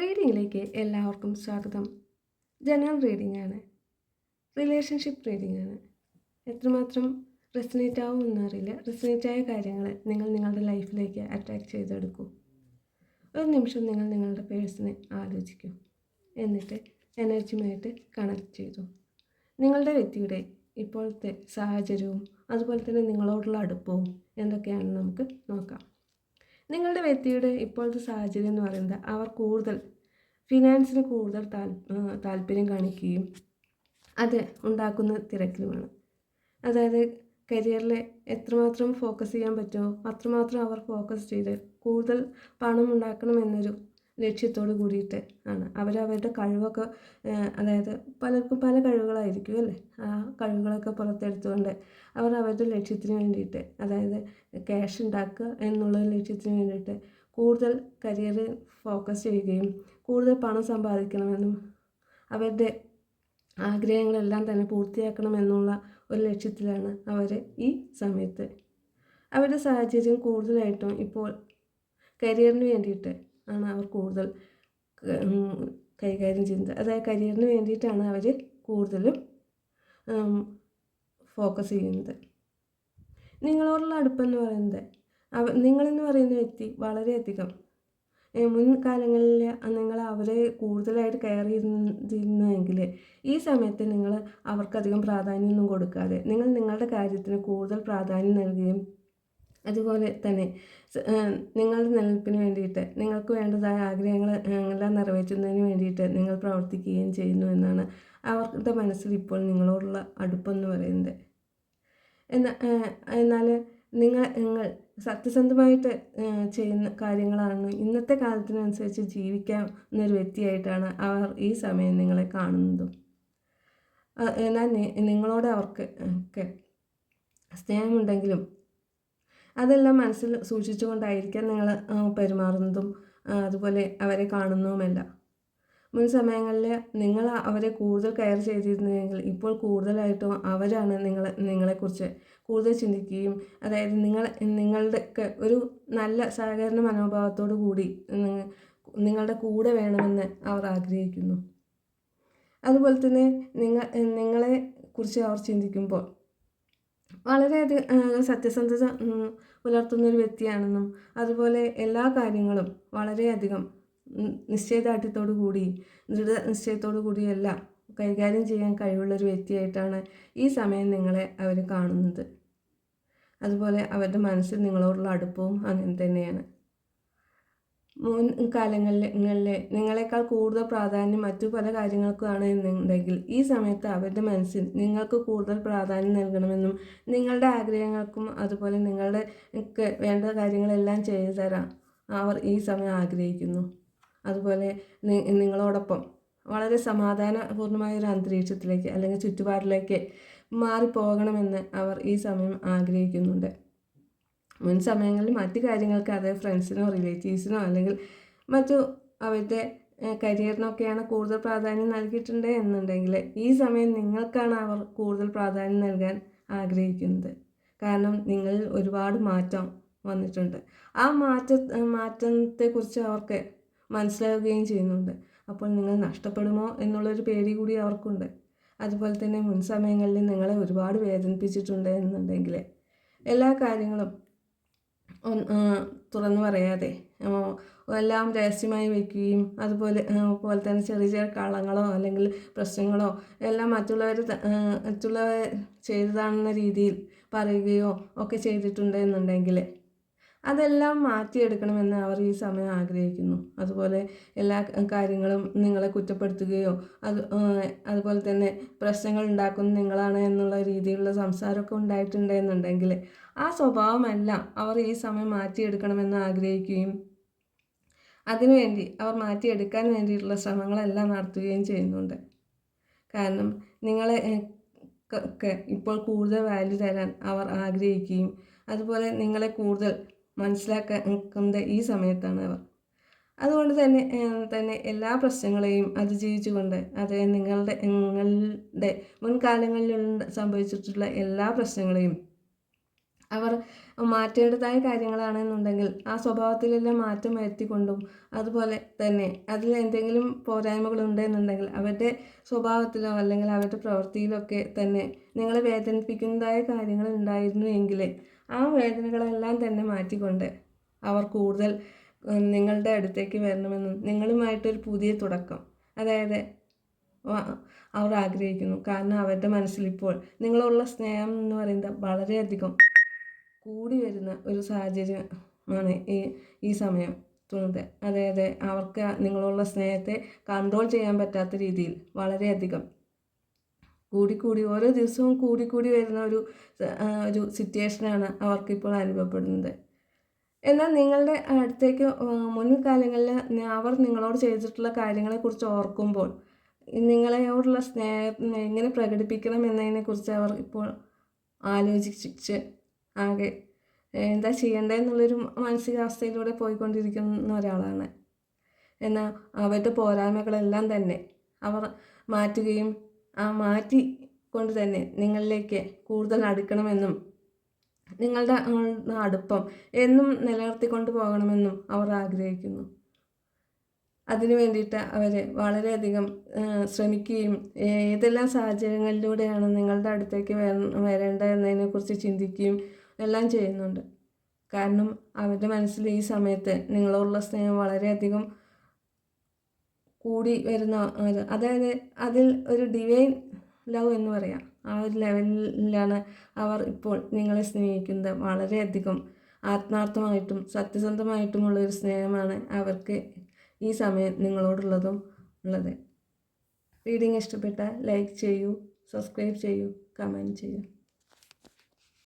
റീഡിങ്ങിലേക്ക് എല്ലാവർക്കും സ്വാഗതം. General reading ആണ്. റിലേഷൻഷിപ്പ് റീഡിംഗ് ആണ്. എത്രമാത്രം റെസിനേറ്റ് ആവും എന്നറിയില്ല. റെസിനേറ്റ് ആയ കാര്യങ്ങൾ നിങ്ങൾ നിങ്ങളുടെ ലൈഫിലേക്ക് അട്രാക്ട് ചെയ്തെടുക്കൂ. ഒരു നിമിഷം നിങ്ങൾ നിങ്ങളുടെ പേഴ്സിനെ ആലോചിക്കൂ. എന്നിട്ട് എനർജിയുമായിട്ട് കണക്ട് ചെയ്തു. നിങ്ങളുടെ വ്യക്തിയുടെ ഇപ്പോഴത്തെ സാഹചര്യവും അതുപോലെ തന്നെ നിങ്ങളോടുള്ള അടുപ്പവും എന്തൊക്കെയാണെന്ന് നമുക്ക് നോക്കാം. നിങ്ങളുടെ വ്യക്തിയുടെ ഇപ്പോഴത്തെ സാഹചര്യം എന്ന് പറയുന്നത് അവർ കൂടുതൽ ഫിനാൻസിന് കൂടുതൽ താൽ താല്പര്യം കാണിക്കുകയും അത് ഉണ്ടാക്കുന്ന തിരക്കിലുമാണ്. അതായത് കരിയറിൽ എത്രമാത്രം ഫോക്കസ് ചെയ്യാൻ പറ്റുമോ അത്രമാത്രം അവർ ഫോക്കസ് ചെയ്ത് കൂടുതൽ പണം ഉണ്ടാക്കണം എന്നൊരു ലക്ഷ്യത്തോട് കൂടിയിട്ട് ആണ്. അവരവരുടെ കഴിവൊക്കെ അതായത് പലർക്കും പല കഴിവുകളായിരിക്കും അല്ലേ? ആ കഴിവുകളൊക്കെ പുറത്തെടുത്തുകൊണ്ട് അവർ അവരുടെ ലക്ഷ്യത്തിന് വേണ്ടിയിട്ട് അതായത് ക്യാഷ് ഉണ്ടാക്കുക എന്നുള്ള ലക്ഷ്യത്തിന് വേണ്ടിയിട്ട് കൂടുതൽ കരിയറിൽ ഫോക്കസ് ചെയ്യുകയും കൂടുതൽ പണം സമ്പാദിക്കണമെന്നും അവരുടെ ആഗ്രഹങ്ങളെല്ലാം തന്നെ പൂർത്തിയാക്കണമെന്നുള്ള ഒരു ലക്ഷ്യത്തിലാണ് അവർ ഈ സമയത്ത്. അവരുടെ സാഹചര്യം കൂടുതലായിട്ടും ഇപ്പോൾ കരിയറിന് വേണ്ടിയിട്ട് ആണ് അവർ കൂടുതൽ കൈകാര്യം ചെയ്യുന്നത്. അതായത് കരിയറിന് വേണ്ടിയിട്ടാണ് അവർ കൂടുതലും ഫോക്കസ് ചെയ്യുന്നത്. നിങ്ങളോടുള്ള അടുപ്പെന്ന് പറയുന്നത് അവ നിങ്ങളെന്ന് പറയുന്ന വ്യക്തി വളരെയധികം മുൻകാലങ്ങളിൽ നിങ്ങൾ അവരെ കൂടുതലായിട്ട് കെയർ ചെയ്തിരുന്നുവെങ്കിൽ ഈ സമയത്ത് നിങ്ങൾ അവർക്കധികം പ്രാധാന്യമൊന്നും കൊടുക്കാതെ നിങ്ങൾ നിങ്ങളുടെ കാര്യത്തിന് കൂടുതൽ പ്രാധാന്യം നൽകുകയും അതുപോലെ തന്നെ നിങ്ങളുടെ നിലനിൽപ്പിന് വേണ്ടിയിട്ട് നിങ്ങൾക്ക് വേണ്ടതായ ആഗ്രഹങ്ങൾ എല്ലാം നിറവേറ്റുന്നതിന് വേണ്ടിയിട്ട് നിങ്ങൾ പ്രവർത്തിക്കുകയും ചെയ്യുന്നു എന്നാണ് അവരുടെ മനസ്സിൽ ഇപ്പോൾ നിങ്ങളോടുള്ള അടുപ്പെന്ന് പറയുന്നത്. എന്നാൽ എന്നാൽ നിങ്ങൾ നിങ്ങൾ സത്യസന്ധമായിട്ട് ചെയ്യുന്ന കാര്യങ്ങളാണ് ഇന്നത്തെ കാലത്തിനനുസരിച്ച് ജീവിക്കാവുന്നൊരു വ്യക്തിയായിട്ടാണ് അവർ ഈ സമയം നിങ്ങളെ കാണുന്നതും. എന്നാൽ നിങ്ങളോട് അവർക്ക് ഒക്കെ സ്നേഹമുണ്ടെങ്കിലും അതെല്ലാം മനസ്സിൽ സൂക്ഷിച്ചുകൊണ്ടായിരിക്കാം നിങ്ങൾ പെരുമാറുന്നതും അതുപോലെ അവരെ കാണുന്നതുമല്ല. മുൻ സമയങ്ങളിൽ നിങ്ങൾ അവരെ കൂടുതൽ കെയർ ചെയ്തിരുന്നെങ്കിൽ ഇപ്പോൾ കൂടുതലായിട്ടും അവരാണ് നിങ്ങൾ നിങ്ങളെക്കുറിച്ച് കൂടുതൽ ചിന്തിക്കുകയും അതായത് നിങ്ങൾ നിങ്ങളുടെ ഒരു നല്ല സഹകരണ മനോഭാവത്തോടു കൂടി നിങ്ങളുടെ കൂടെ വേണമെന്ന് അവർ ആഗ്രഹിക്കുന്നു. അതുപോലെ തന്നെ നിങ്ങൾ നിങ്ങളെ കുറിച്ച് അവർ ചിന്തിക്കുമ്പോൾ വളരെയധികം സത്യസന്ധത പുലർത്തുന്നൊരു വ്യക്തിയാണെന്നും അതുപോലെ എല്ലാ കാര്യങ്ങളും വളരെയധികം നിശ്ചയദാർഢ്യത്തോടു കൂടി ദൃഢ നിശ്ചയത്തോടു കൂടിയെല്ലാം കൈകാര്യം ചെയ്യാൻ കഴിവുള്ളൊരു വ്യക്തിയായിട്ടാണ് ഈ സമയം നിങ്ങളെ അവർ കാണുന്നത്. അതുപോലെ അവരുടെ മനസ്സിൽ നിങ്ങളോടുള്ള അടുപ്പവും അങ്ങനെ തന്നെയാണ്. മുൻ കാലങ്ങളിൽ നിങ്ങളെക്കാൾ കൂടുതൽ പ്രാധാന്യം മറ്റു പല കാര്യങ്ങൾക്കുമാണ് എന്നുണ്ടെങ്കിൽ ഈ സമയത്ത് അവരുടെ മനസ്സിൽ നിങ്ങൾക്ക് കൂടുതൽ പ്രാധാന്യം നൽകണമെന്നും നിങ്ങളുടെ ആഗ്രഹങ്ങൾക്കും അതുപോലെ നിങ്ങളുടെ വേണ്ട കാര്യങ്ങളെല്ലാം ചെയ്തു തരാം അവർ ഈ സമയം ആഗ്രഹിക്കുന്നു. അതുപോലെ നിങ്ങളോടൊപ്പം വളരെ സമാധാനപൂർണമായ ഒരു അന്തരീക്ഷത്തിലേക്ക് അല്ലെങ്കിൽ ചുറ്റുപാടിലേക്ക് മാറിപ്പോകണമെന്ന് അവർ ഈ സമയം ആഗ്രഹിക്കുന്നുണ്ട്. മുൻ സമയങ്ങളിൽ മറ്റ് കാര്യങ്ങൾക്ക് അതായത് ഫ്രണ്ട്സിനോ റിലേറ്റീവ്സിനോ അല്ലെങ്കിൽ മറ്റു അവരുടെ കരിയറിനൊക്കെയാണ് കൂടുതൽ പ്രാധാന്യം നൽകിയിട്ടുണ്ട് എന്നുണ്ടെങ്കിൽ ഈ സമയം നിങ്ങൾക്കാണ് അവർ കൂടുതൽ പ്രാധാന്യം നൽകാൻ ആഗ്രഹിക്കുന്നത്. കാരണം നിങ്ങളിൽ ഒരുപാട് മാറ്റം വന്നിട്ടുണ്ട്. ആ മാറ്റ മാറ്റത്തെക്കുറിച്ച് അവർക്ക് മനസ്സിലാവുകയും ചെയ്യുന്നുണ്ട്. അപ്പോൾ നിങ്ങൾ നഷ്ടപ്പെടുമോ എന്നുള്ളൊരു പേടി കൂടി അവർക്കുണ്ട്. അതുപോലെ തന്നെ മുൻ സമയങ്ങളിൽ നിങ്ങളെ ഒരുപാട് വേദനിപ്പിച്ചിട്ടുണ്ട് എന്നുണ്ടെങ്കിൽ എല്ലാ കാര്യങ്ങളും തുറന്നു പറയാതെ. എല്ലാം രഹസ്യമായി വയ്ക്കുകയും അതുപോലെ പോലെ തന്നെ ചെറിയ ചെറിയ കളങ്ങളോ അല്ലെങ്കിൽ പ്രശ്നങ്ങളോ എല്ലാം മറ്റുള്ളവർ മറ്റുള്ളവർ ചെയ്തതാണെന്ന രീതിയിൽ പറയുകയോ ഒക്കെ ചെയ്തിട്ടുണ്ട് എന്നുണ്ടെങ്കിൽ അതെല്ലാം മാറ്റിയെടുക്കണമെന്ന് അവർ ഈ സമയം ആഗ്രഹിക്കുന്നു. അതുപോലെ എല്ലാ കാര്യങ്ങളും നിങ്ങളെ കുറ്റപ്പെടുത്തുകയോ അത് അതുപോലെ തന്നെ പ്രശ്നങ്ങൾ ഉണ്ടാക്കുന്ന നിങ്ങളാണ് എന്നുള്ള രീതിയിലുള്ള സംസാരമൊക്കെ ഉണ്ടായിട്ടുണ്ട് എന്നുണ്ടെങ്കിൽ ആ സ്വഭാവമല്ല അവർ ഈ സമയം മാറ്റിയെടുക്കണമെന്ന് ആഗ്രഹിക്കുകയും അതിനുവേണ്ടി അവർ മാറ്റിയെടുക്കാൻ വേണ്ടിയിട്ടുള്ള ശ്രമങ്ങളെല്ലാം നടത്തുകയും ചെയ്യുന്നുണ്ട്. കാരണം നിങ്ങളെ ഒക്കെ ഇപ്പോൾ കൂടുതൽ വാല്യൂ തരാൻ അവർ ആഗ്രഹിക്കുകയും അതുപോലെ നിങ്ങളെ കൂടുതൽ മനസ്സിലാക്കുന്നത് ഈ സമയത്താണ് അവർ. അതുകൊണ്ട് തന്നെ തന്നെ എല്ലാ പ്രശ്നങ്ങളെയും അതിജീവിച്ചുകൊണ്ട് അത് നിങ്ങളുടെ നിങ്ങളുടെ മുൻകാലങ്ങളിൽ സംഭവിച്ചിട്ടുള്ള എല്ലാ പ്രശ്നങ്ങളെയും അവർ മാറ്റേണ്ടതായ കാര്യങ്ങളാണെന്നുണ്ടെങ്കിൽ ആ സ്വഭാവത്തിലെല്ലാം മാറ്റം വരുത്തിക്കൊണ്ടും അതുപോലെ തന്നെ അതിൽ എന്തെങ്കിലും പോരായ്മകൾ ഉണ്ടെന്നുണ്ടെങ്കിൽ അവരുടെ സ്വഭാവത്തിലോ അല്ലെങ്കിൽ അവരുടെ പ്രവൃത്തിയിലൊക്കെ തന്നെ നിങ്ങളെ വേദനിപ്പിക്കുന്നതായ കാര്യങ്ങൾ ഉണ്ടായിരുന്നു എങ്കിൽ ആ വേദനകളെല്ലാം തന്നെ മാറ്റിക്കൊണ്ട് അവർ കൂടുതൽ നിങ്ങളുടെ അടുത്തേക്ക് വരണമെന്നും നിങ്ങളുമായിട്ടൊരു പുതിയ തുടക്കം. അതായത് അവർ ആഗ്രഹിക്കുന്നു. കാരണം അവരുടെ മനസ്സിൽ ഇപ്പോൾ നിങ്ങളുള്ള സ്നേഹം എന്ന് പറയുന്നത് വളരെയധികം കൂടി വരുന്ന ഒരു സാഹചര്യമാണ് ഈ ഈ സമയം തുന്നത്. അതായത് അവർക്ക് നിങ്ങളുള്ള സ്നേഹത്തെ കൺട്രോൾ ചെയ്യാൻ പറ്റാത്ത രീതിയിൽ വളരെയധികം കൂടിക്കൂടി ഓരോ ദിവസവും കൂടിക്കൂടി വരുന്ന ഒരു ഒരു സിറ്റുവേഷനാണ് അവർക്കിപ്പോൾ അനുഭവപ്പെടുന്നത്. എന്നാൽ നിങ്ങളുടെ അടുത്തേക്ക് മുൻകാലങ്ങളിൽ അവർ നിങ്ങളോട് ചെയ്തിട്ടുള്ള കാര്യങ്ങളെക്കുറിച്ച് ഓർക്കുമ്പോൾ നിങ്ങളെയോടുള്ള സ്നേഹം എങ്ങനെ പ്രകടിപ്പിക്കണം എന്നതിനെക്കുറിച്ച് അവർ ഇപ്പോൾ ആലോചിച്ച് ആകെ എന്താ ചെയ്യേണ്ടതെന്നുള്ളൊരു മാനസികാവസ്ഥയിലൂടെ പോയിക്കൊണ്ടിരിക്കുന്ന ഒരാളാണ്. എന്നാൽ അവരുടെ പോരായ്മകളെല്ലാം തന്നെ അവർ മാറ്റുകയും ആ മാറ്റി കൊണ്ട് തന്നെ നിങ്ങളിലേക്ക് കൂടുതൽ അടുക്കണമെന്നും നിങ്ങളുടെ അടുപ്പം എന്നും നിലനിർത്തിക്കൊണ്ട് പോകണമെന്നും അവർ ആഗ്രഹിക്കുന്നു. അതിനു വേണ്ടിയിട്ട് അവർ വളരെയധികം ശ്രമിക്കുകയും ഏതെല്ലാം സാഹചര്യങ്ങളിലൂടെയാണ് നിങ്ങളുടെ അടുത്തേക്ക് വര- വരേണ്ടത് എന്നതിനെക്കുറിച്ച് ചിന്തിക്കുകയും എല്ലാം ചെയ്യുന്നുണ്ട്. കാരണം അവരുടെ മനസ്സിൽ ഈ സമയത്ത് നിങ്ങളോടുള്ള സ്നേഹം വളരെയധികം കൂടി വരുന്ന അതായത് അതിൽ ഒരു ഡിവൈൻ ലവ് എന്ന് പറയാം. ആ ഒരു ലെവലിലാണ് അവർ ഇപ്പോൾ നിങ്ങളെ സ്നേഹിക്കുന്നത്. വളരെയധികം ആത്മാർത്ഥമായിട്ടും സത്യസന്ധമായിട്ടുമുള്ള ഒരു സ്നേഹമാണ് അവർക്ക് ഈ സമയം നിങ്ങളോടുള്ളതും ഉള്ളത്. റീഡിങ് ഇഷ്ടപ്പെട്ടാൽ ലൈക്ക് ചെയ്യൂ സബ്സ്ക്രൈബ് ചെയ്യൂ കമന്റ് ചെയ്യൂ.